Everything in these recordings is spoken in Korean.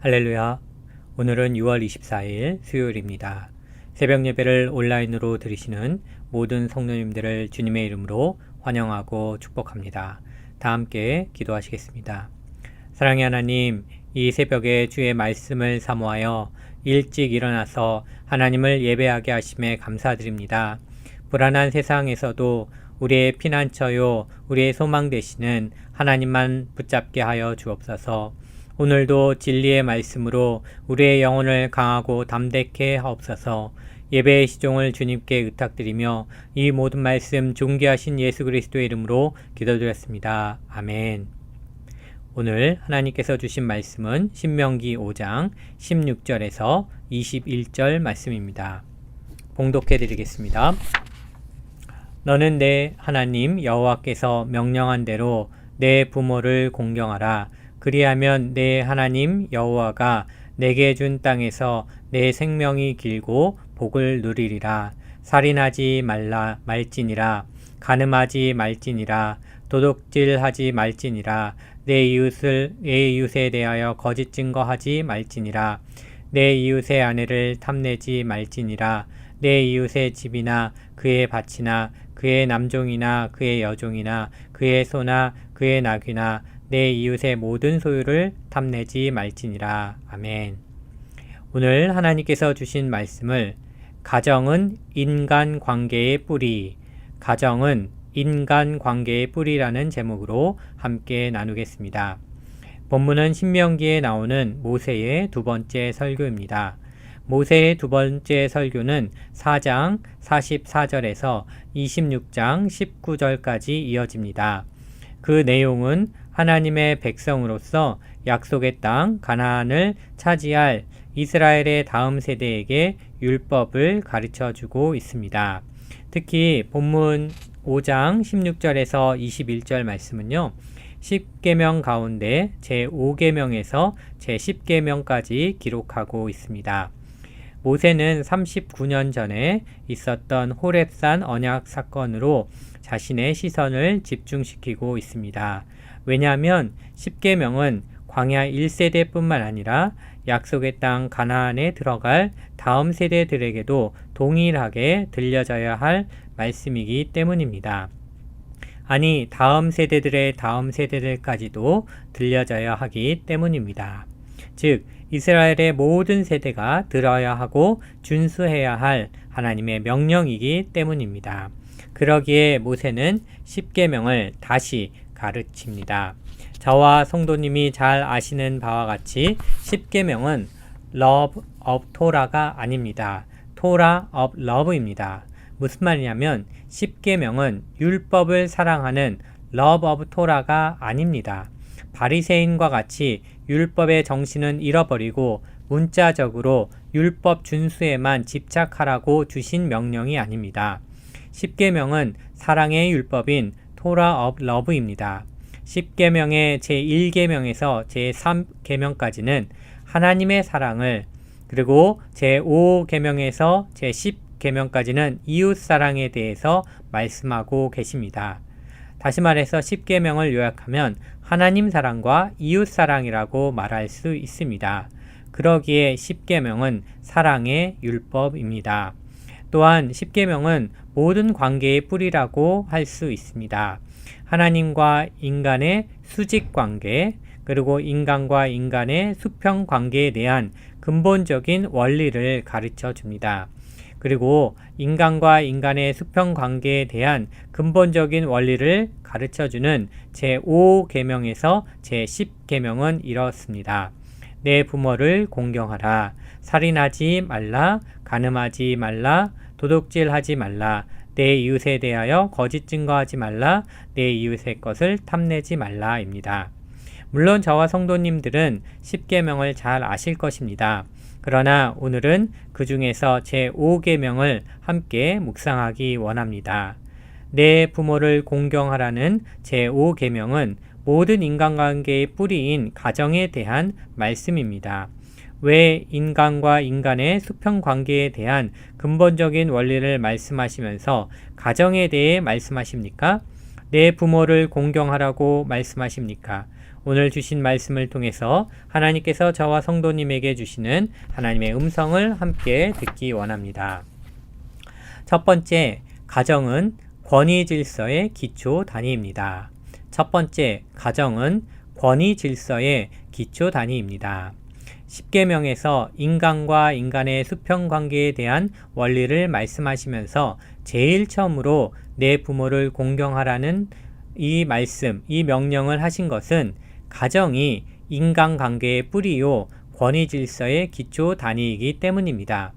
할렐루야. 오늘은 6월 24일 수요일입니다. 새벽 예배를 온라인으로 들으시는 모든 성도님들을 주님의 이름으로 환영하고 축복합니다. 다 함께 기도하시겠습니다. 사랑의 하나님, 이 새벽에 주의 말씀을 사모하여 일찍 일어나서 하나님을 예배하게 하심에 감사드립니다. 불안한 세상에서도 우리의 피난처요, 우리의 소망 되시는 하나님만 붙잡게 하여 주옵소서. 오늘도 진리의 말씀으로 우리의 영혼을 강하고 담대케 하옵소서. 예배의 시종을 주님께 의탁드리며 이 모든 말씀 존귀하신 예수 그리스도의 이름으로 기도드렸습니다. 아멘. 오늘 하나님께서 주신 말씀은 신명기 5장 16절에서 21절 말씀입니다. 봉독해 드리겠습니다. 너는 내 하나님 여호와께서 명령한 대로 내 부모를 공경하라. 그리하면 내 하나님 여호와가 내게 준 땅에서 내 생명이 길고 복을 누리리라. 살인하지 말라 말지니라. 가늠하지 말지니라. 도둑질하지 말지니라. 내 이웃을 내 이웃에 대하여 거짓 증거하지 말지니라. 내 이웃의 아내를 탐내지 말지니라. 내 이웃의 집이나 그의 밭이나 그의 남종이나 그의 여종이나 그의 소나 그의 나귀나 내 이웃의 모든 소유를 탐내지 말지니라. 아멘. 오늘 하나님께서 주신 말씀을 가정은 인간 관계의 뿌리, 가정은 인간 관계의 뿌리라는 제목으로 함께 나누겠습니다. 본문은 신명기에 나오는 모세의 두 번째 설교입니다. 모세의 두 번째 설교는 4장 44절에서 26장 19절까지 이어집니다. 그 내용은 하나님의 백성으로서 약속의 땅 가나안을 차지할 이스라엘의 다음 세대에게 율법을 가르쳐 주고 있습니다. 특히 본문 5장 16절에서 21절 말씀은요. 10계명 가운데 제5계명에서 제10계명까지 기록하고 있습니다. 모세는 39년 전에 있었던 호렙산 언약 사건으로 자신의 시선을 집중시키고 있습니다. 왜냐하면 10계명은 광야 1세대뿐만 아니라 약속의 땅 가나안에 들어갈 다음 세대들에게도 동일하게 들려져야 할 말씀이기 때문입니다. 아니, 다음 세대들의 다음 세대들까지도 들려져야 하기 때문입니다. 즉, 이스라엘의 모든 세대가 들어야 하고 준수해야 할 하나님의 명령이기 때문입니다. 그러기에 모세는 10계명을 다시 가르칩니다. 저와 성도님이 잘 아시는 바와 같이 10계명은 love of Torah가 아닙니다. Torah of love입니다. 무슨 말이냐면 10계명은 율법을 사랑하는 love of Torah가 아닙니다. 바리새인과 같이 율법의 정신은 잃어버리고 문자적으로 율법 준수에만 집착하라고 주신 명령이 아닙니다. 10계명은 사랑의 율법인 토라 업 러브입니다. 10계명의 제1계명에서 제3계명까지는 하나님의 사랑을 그리고 제5계명에서 제10계명까지는 이웃 사랑에 대해서 말씀하고 계십니다. 다시 말해서 10계명을 요약하면 하나님 사랑과 이웃 사랑이라고 말할 수 있습니다. 그러기에 10계명은 사랑의 율법입니다. 또한 10계명은 모든 관계의 뿌리라고 할 수 있습니다. 하나님과 인간의 수직 관계, 그리고 인간과 인간의 수평 관계에 대한 근본적인 원리를 가르쳐 줍니다. 그리고 인간과 인간의 수평 관계에 대한 근본적인 원리를 가르쳐 주는 제5계명에서 제10계명은 이렇습니다. 내 부모를 공경하라. 살인하지 말라. 가늠하지 말라. 도둑질하지 말라. 내 이웃에 대하여 거짓 증거하지 말라. 내 이웃의 것을 탐내지 말라입니다. 물론 저와 성도님들은 10계명을 잘 아실 것입니다. 그러나 오늘은 그 중에서 제5계명을 함께 묵상하기 원합니다. 내 부모를 공경하라는 제5계명은 모든 인간관계의 뿌리인 가정에 대한 말씀입니다. 왜 인간과 인간의 수평 관계에 대한 근본적인 원리를 말씀하시면서 가정에 대해 말씀하십니까? 내 부모를 공경하라고 말씀하십니까? 오늘 주신 말씀을 통해서 하나님께서 저와 성도님에게 주시는 하나님의 음성을 함께 듣기 원합니다. 첫 번째, 가정은 권위 질서의 기초 단위입니다. 첫 번째, 가정은 권위 질서의 기초 단위입니다. 십계명에서 인간과 인간의 수평 관계에 대한 원리를 말씀하시면서 제일 처음으로 내 부모를 공경하라는 이 말씀, 이 명령을 하신 것은 가정이 인간 관계의 뿌리요 권위 질서의 기초 단위이기 때문입니다.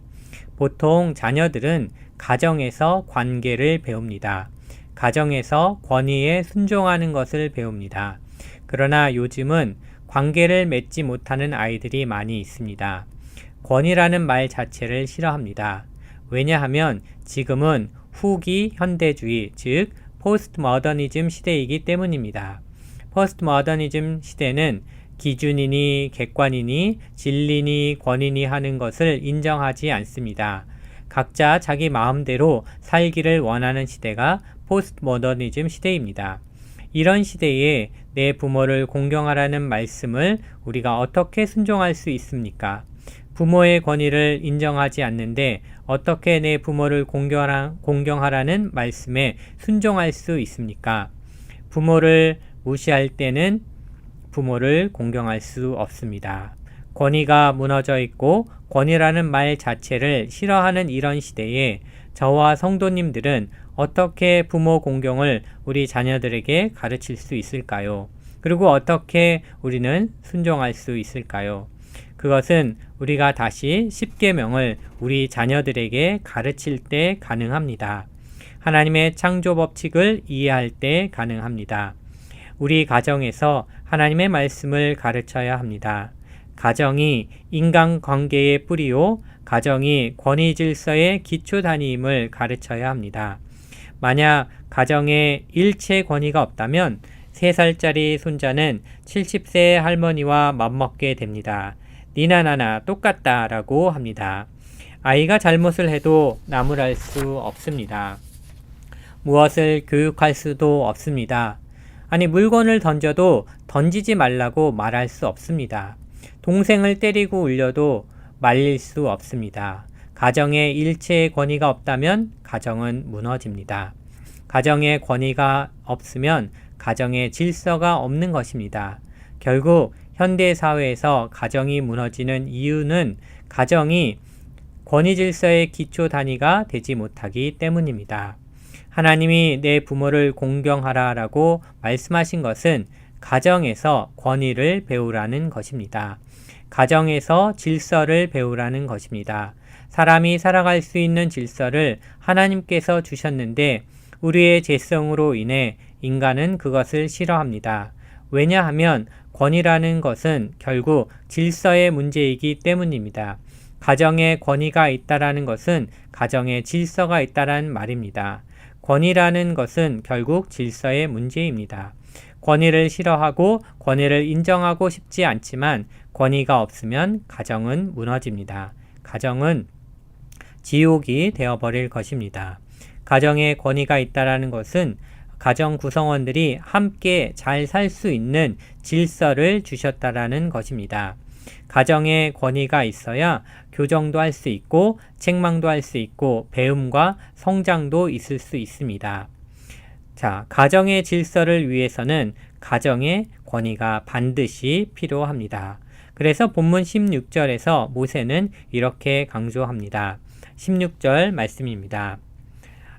보통 자녀들은 가정에서 관계를 배웁니다. 가정에서 권위에 순종하는 것을 배웁니다. 그러나 요즘은 관계를 맺지 못하는 아이들이 많이 있습니다. 권위라는 말 자체를 싫어합니다. 왜냐하면 지금은 후기 현대주의, 즉 포스트 머더니즘 시대이기 때문입니다. 포스트 머더니즘 시대는 기준이니 객관이니 진리니 권위니 하는 것을 인정하지 않습니다. 각자 자기 마음대로 살기를 원하는 시대가 포스트 모더니즘 시대입니다. 이런 시대에 내 부모를 공경하라는 말씀을 우리가 어떻게 순종할 수 있습니까? 부모의 권위를 인정하지 않는데 어떻게 내 부모를 공경하라, 공경하라 는 말씀에 순종할 수 있습니까? 부모를 무시할 때는 부모를 공경할 수 없습니다. 권위가 무너져 있고 권위라는 말 자체를 싫어하는 이런 시대에 저와 성도님들은 어떻게 부모 공경을 우리 자녀들에게 가르칠 수 있을까요? 그리고 어떻게 우리는 순종할 수 있을까요? 그것은 우리가 다시 10계명을 우리 자녀들에게 가르칠 때 가능합니다. 하나님의 창조 법칙을 이해할 때 가능합니다. 우리 가정에서 하나님의 말씀을 가르쳐야 합니다. 가정이 인간 관계의 뿌리요, 가정이 권위 질서의 기초 단위임을 가르쳐야 합니다. 만약 가정에 일체 권위가 없다면 3살짜리 손자는 70세 할머니와 맞먹게 됩니다. 니나 나나 똑같다 라고 합니다. 아이가 잘못을 해도 나무랄 수 없습니다. 무엇을 교육할 수도 없습니다. 아니, 물건을 던져도 던지지 말라고 말할 수 없습니다. 동생을 때리고 울려도 말릴 수 없습니다. 가정에 일체의 권위가 없다면 가정은 무너집니다. 가정에 권위가 없으면 가정에 질서가 없는 것입니다. 결국 현대 사회에서 가정이 무너지는 이유는 가정이 권위 질서의 기초 단위가 되지 못하기 때문입니다. 하나님이 내 부모를 공경하라 라고 말씀하신 것은 가정에서 권위를 배우라는 것입니다. 가정에서 질서를 배우라는 것입니다. 사람이 살아갈 수 있는 질서를 하나님께서 주셨는데 우리의 죄성으로 인해 인간은 그것을 싫어합니다. 왜냐하면 권위라는 것은 결국 질서의 문제이기 때문입니다. 가정에 권위가 있다라는 것은 가정에 질서가 있다라는 말입니다. 권위라는 것은 결국 질서의 문제입니다. 권위를 싫어하고 권위를 인정하고 싶지 않지만 권위가 없으면 가정은 무너집니다. 가정은 지옥이 되어버릴 것입니다. 가정에 권위가 있다라는 것은 가정 구성원들이 함께 잘 살 수 있는 질서를 주셨다라는 것입니다. 가정에 권위가 있어야 교정도 할 수 있고 책망도 할 수 있고 배움과 성장도 있을 수 있습니다. 자, 가정의 질서를 위해서는 가정의 권위가 반드시 필요합니다. 그래서 본문 16절에서 모세는 이렇게 강조합니다. 16절 말씀입니다.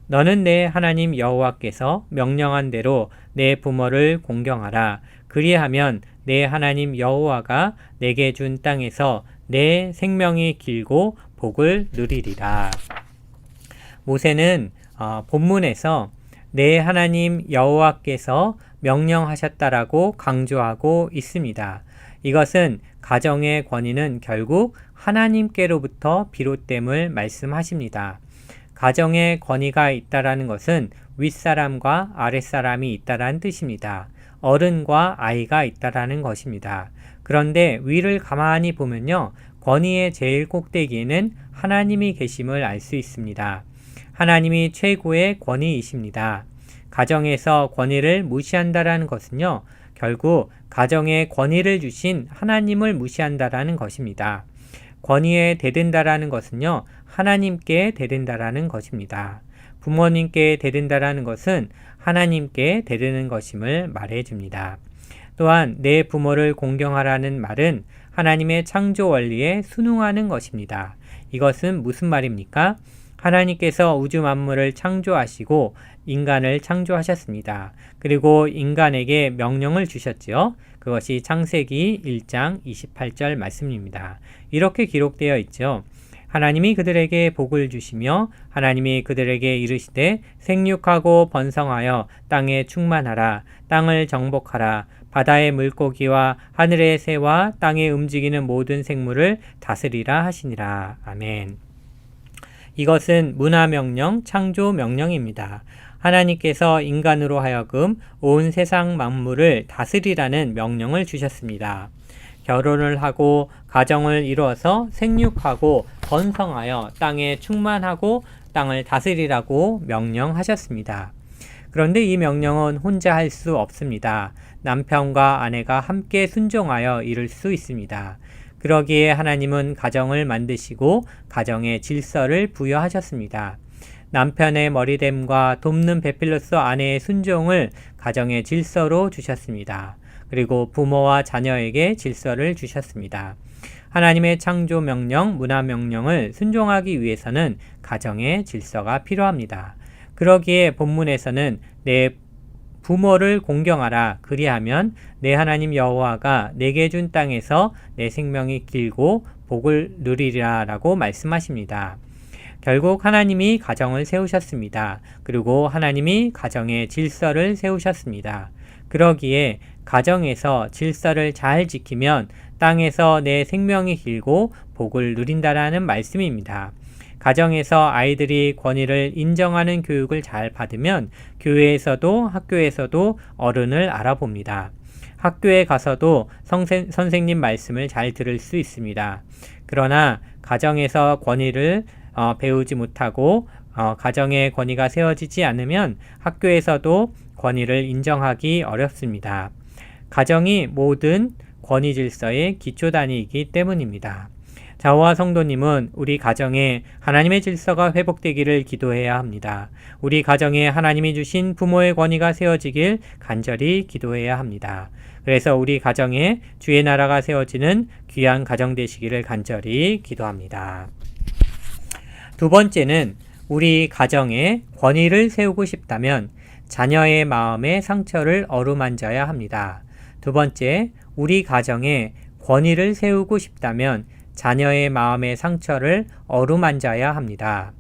너는 내 하나님 여호와께서 명령한 대로 내 부모를 공경하라. 그리하면 내 하나님 여호와가 내게 준 땅에서 내 생명이 길고 복을 누리리라. 모세는 어, 본문에서 내 하나님 여호와께서 명령하셨다라고 강조하고 있습니다. 이것은 가정의 권위는 결국 하나님께로부터 비롯됨을 말씀하십니다. 가정의 권위가 있다라는 것은 윗사람과 아랫사람이 있다라는 뜻입니다. 어른과 아이가 있다라는 것입니다. 그런데 위를 가만히 보면요. 권위의 제일 꼭대기에는 하나님이 계심을 알 수 있습니다. 하나님이 최고의 권위이십니다. 가정에서 권위를 무시한다라는 것은요. 결국 가정에 권위를 주신 하나님을 무시한다라는 것입니다. 권위에 대든다라는 것은요, 하나님께 대든다라는 것입니다. 부모님께 대든다라는 것은 하나님께 대드는 것임을 말해 줍니다. 또한 내 부모를 공경하라는 말은 하나님의 창조 원리에 순응하는 것입니다. 이것은 무슨 말입니까? 하나님께서 우주 만물을 창조하시고 인간을 창조하셨습니다. 그리고 인간에게 명령을 주셨지요. 그것이 창세기 1장 28절 말씀입니다. 이렇게 기록되어 있죠. 하나님이 그들에게 복을 주시며 하나님이 그들에게 이르시되 생육하고 번성하여 땅에 충만하라 땅을 정복하라 바다의 물고기와 하늘의 새와 땅에 움직이는 모든 생물을 다스리라 하시니라. 아멘. 이것은 문화 명령, 창조 명령입니다. 하나님께서 인간으로 하여금 온 세상 만물을 다스리라는 명령을 주셨습니다. 결혼을 하고 가정을 이루어서 생육하고 번성하여 땅에 충만하고 땅을 다스리라고 명령하셨습니다. 그런데 이 명령은 혼자 할 수 없습니다. 남편과 아내가 함께 순종하여 이룰 수 있습니다. 그러기에 하나님은 가정을 만드시고 가정의 질서를 부여하셨습니다. 남편의 머리됨과 돕는 베필로스 아내의 순종을 가정의 질서로 주셨습니다. 그리고 부모와 자녀에게 질서를 주셨습니다. 하나님의 창조 명령, 문화 명령을 순종하기 위해서는 가정의 질서가 필요합니다. 그러기에 본문에서는 내 부모를 공경하라 그리하면 내 하나님 여호와가 내게 준 땅에서 내 생명이 길고 복을 누리리라라고 말씀하십니다. 결국 하나님이 가정을 세우셨습니다. 그리고 하나님이 가정의 질서를 세우셨습니다. 그러기에 가정에서 질서를 잘 지키면 땅에서 내 생명이 길고 복을 누린다라는 말씀입니다. 가정에서 아이들이 권위를 인정하는 교육을 잘 받으면 교회에서도 학교에서도 어른을 알아봅니다. 학교에 가서도 성세, 선생님 말씀을 잘 들을 수 있습니다. 그러나 가정에서 권위를 어, 배우지 못하고 어, 가정의 권위가 세워지지 않으면 학교에서도 권위를 인정하기 어렵습니다. 가정이 모든 권위 질서의 기초 단위이기 때문입니다. 자오와 성도님은 우리 가정에 하나님의 질서가 회복되기를 기도해야 합니다. 우리 가정에 하나님이 주신 부모의 권위가 세워지길 간절히 기도해야 합니다. 그래서 우리 가정에 주의 나라가 세워지는 귀한 가정 되시기를 간절히 기도합니다. 두 번째는 우리 가정에 권위를 세우고 싶다면 자녀의 마음의 상처를 어루만져야 합니다. 두 번째, 우리 가정에 권위를 세우고 싶다면 자녀의 마음의 상처를 어루만져야 합니다.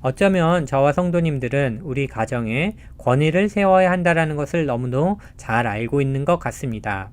어쩌면 저와 성도님들은 우리 가정에 권위를 세워야 한다는 것을 너무도 잘 알고 있는 것 같습니다.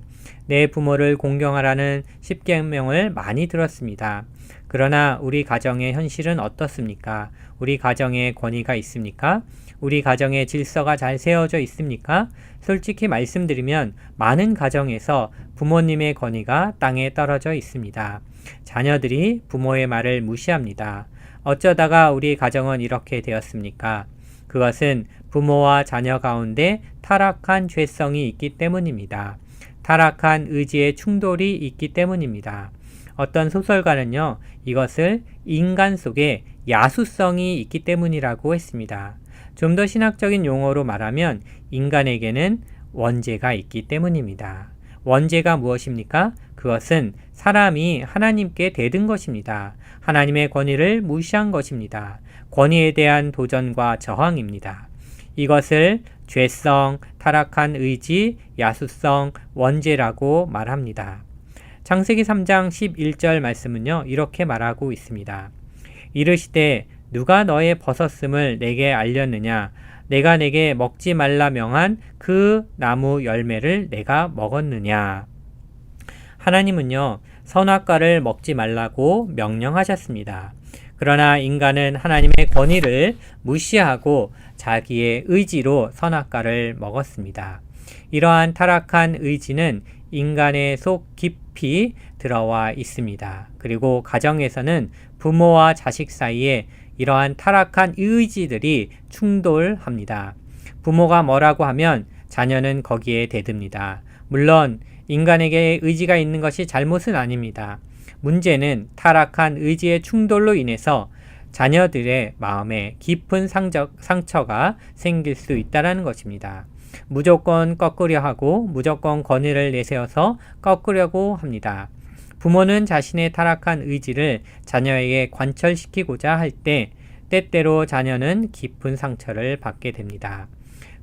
내 부모를 공경하라는 십계명을 많이 들었습니다. 그러나 우리 가정의 현실은 어떻습니까? 우리 가정에 권위가 있습니까? 우리 가정의 질서가 잘 세워져 있습니까? 솔직히 말씀드리면 많은 가정에서 부모님의 권위가 땅에 떨어져 있습니다. 자녀들이 부모의 말을 무시합니다. 어쩌다가 우리 가정은 이렇게 되었습니까? 그것은 부모와 자녀 가운데 타락한 죄성이 있기 때문입니다. 타락한 의지의 충돌이 있기 때문입니다. 어떤 소설가는요, 이것을 인간 속에 야수성이 있기 때문이라고 했습니다. 좀 더 신학적인 용어로 말하면 인간에게는 원죄가 있기 때문입니다. 원죄가 무엇입니까? 그것은 사람이 하나님께 대든 것입니다. 하나님의 권위를 무시한 것입니다. 권위에 대한 도전과 저항입니다. 이것을 죄성, 타락한 의지, 야수성, 원죄라고 말합니다. 창세기 3장 11절 말씀은요, 이렇게 말하고 있습니다. 이르시되 누가 너의 벗었음을 내게 알렸느냐? 내가 내게 먹지 말라 명한 그 나무 열매를 내가 먹었느냐? 하나님은요, 선악과를 먹지 말라고 명령하셨습니다. 그러나 인간은 하나님의 권위를 무시하고 자기의 의지로 선악과를 먹었습니다. 이러한 타락한 의지는 인간의 속 깊이 들어와 있습니다. 그리고 가정에서는 부모와 자식 사이에 이러한 타락한 의지들이 충돌합니다. 부모가 뭐라고 하면 자녀는 거기에 대듭니다. 물론 인간에게 의지가 있는 것이 잘못은 아닙니다. 문제는 타락한 의지의 충돌로 인해서 자녀들의 마음에 깊은 상적, 상처가 생길 수 있다는 것입니다. 무조건 꺾으려 하고 무조건 권위를 내세워서 꺾으려고 합니다. 부모는 자신의 타락한 의지를 자녀에게 관철시키고자 할 때 때때로 자녀는 깊은 상처를 받게 됩니다.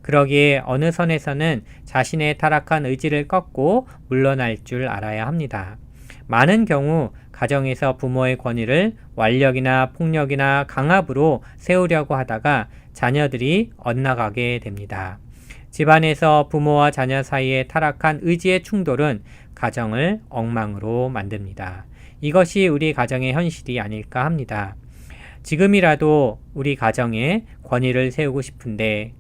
그러기에 어느 선에서는 자신의 타락한 의지를 꺾고 물러날 줄 알아야 합니다. 많은 경우 가정에서 부모의 권위를 완력이나 폭력이나 강압으로 세우려고 하다가 자녀들이 엇나가게 됩니다. 집안에서 부모와 자녀 사이의 타락한 의지의 충돌은 가정을 엉망으로 만듭니다. 이것이 우리 가정의 현실이 아닐까 합니다. 지금이라도 우리 가정에 권위를 세우고 싶은데,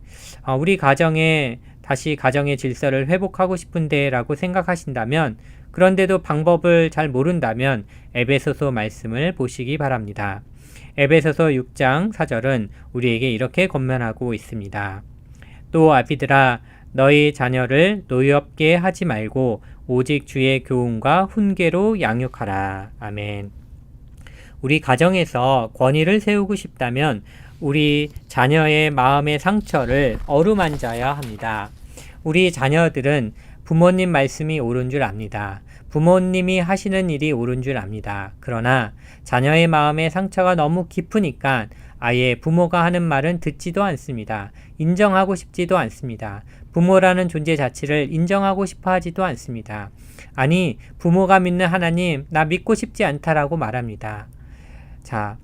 어, 우리 가정에 다시 가정의 질서를 회복하고 싶은데 라고 생각하신다면, 그런데도 방법을 잘 모른다면 에베소서 말씀을 보시기 바랍니다. 에베소서 6장 4절은 우리에게 이렇게 권면하고 있습니다. 또 아비들아 너희 자녀를 노엽게 하지 말고 오직 주의 교훈과 훈계로 양육하라. 아멘. 우리 가정에서 권위를 세우고 싶다면 우리 자녀의 마음의 상처를 어루만져야 합니다. 우리 자녀들은 부모님 말씀이 옳은 줄 압니다. 부모님이 하시는 일이 옳은 줄 압니다. 그러나 자녀의 마음에 상처가 너무 깊으니까 아예 부모가 하는 말은 듣지도 않습니다. 인정하고 싶지도 않습니다. 부모라는 존재 자체를 인정하고 싶어 하지도 않습니다. 아니, 부모가 믿는 하나님, 나 믿고 싶지 않다라고 말합니다. 자,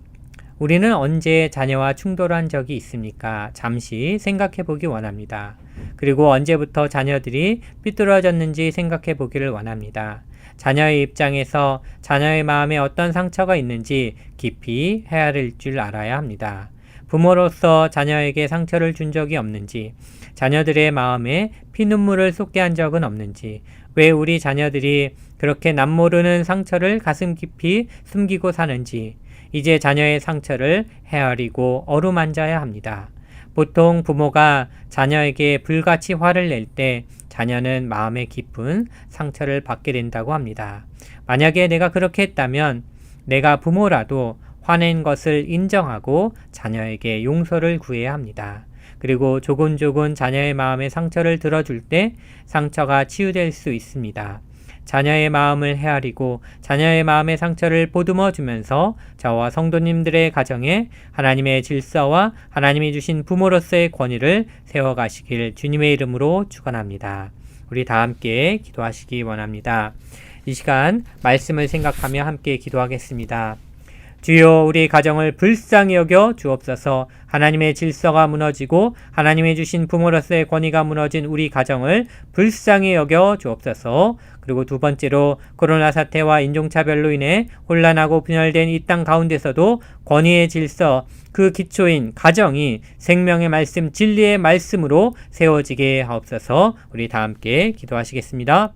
우리는 언제 자녀와 충돌한 적이 있습니까? 잠시 생각해 보기 원합니다. 그리고 언제부터 자녀들이 삐뚤어졌는지 생각해 보기를 원합니다. 자녀의 입장에서 자녀의 마음에 어떤 상처가 있는지 깊이 헤아릴 줄 알아야 합니다. 부모로서 자녀에게 상처를 준 적이 없는지, 자녀들의 마음에 피눈물을 쏟게 한 적은 없는지, 왜 우리 자녀들이 그렇게 남 모르는 상처를 가슴 깊이 숨기고 사는지, 이제 자녀의 상처를 헤아리고 어루만져야 합니다. 보통 부모가 자녀에게 불같이 화를 낼 때 자녀는 마음에 깊은 상처를 받게 된다고 합니다. 만약에 내가 그렇게 했다면 내가 부모라도 화낸 것을 인정하고 자녀에게 용서를 구해야 합니다. 그리고 조곤조곤 자녀의 마음에 상처를 들어줄 때 상처가 치유될 수 있습니다. 자녀의 마음을 헤아리고 자녀의 마음의 상처를 보듬어 주면서 저와 성도님들의 가정에 하나님의 질서와 하나님이 주신 부모로서의 권위를 세워 가시길 주님의 이름으로 축원합니다. 우리 다 함께 기도하시기 원합니다. 이 시간 말씀을 생각하며 함께 기도하겠습니다. 주여 우리 가정을 불쌍히 여겨 주옵소서. 하나님의 질서가 무너지고 하나님의 주신 부모로서의 권위가 무너진 우리 가정을 불쌍히 여겨 주옵소서. 그리고 두 번째로 코로나 사태와 인종차별로 인해 혼란하고 분열된 이 땅 가운데서도 권위의 질서 그 기초인 가정이 생명의 말씀 진리의 말씀으로 세워지게 하옵소서. 우리 다 함께 기도하시겠습니다.